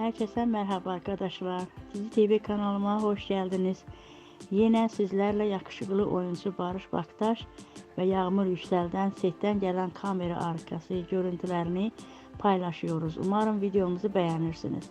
Herkese merhaba arkadaşlar. Dizi TV kanalıma hoş geldiniz. Yine sizlerle yakışıklı oyuncu Barış Baktaş ve Yağmur Yüksel'den setten gelen kamera arkası görüntülerini paylaşıyoruz. Umarım videomuzu beğenirsiniz.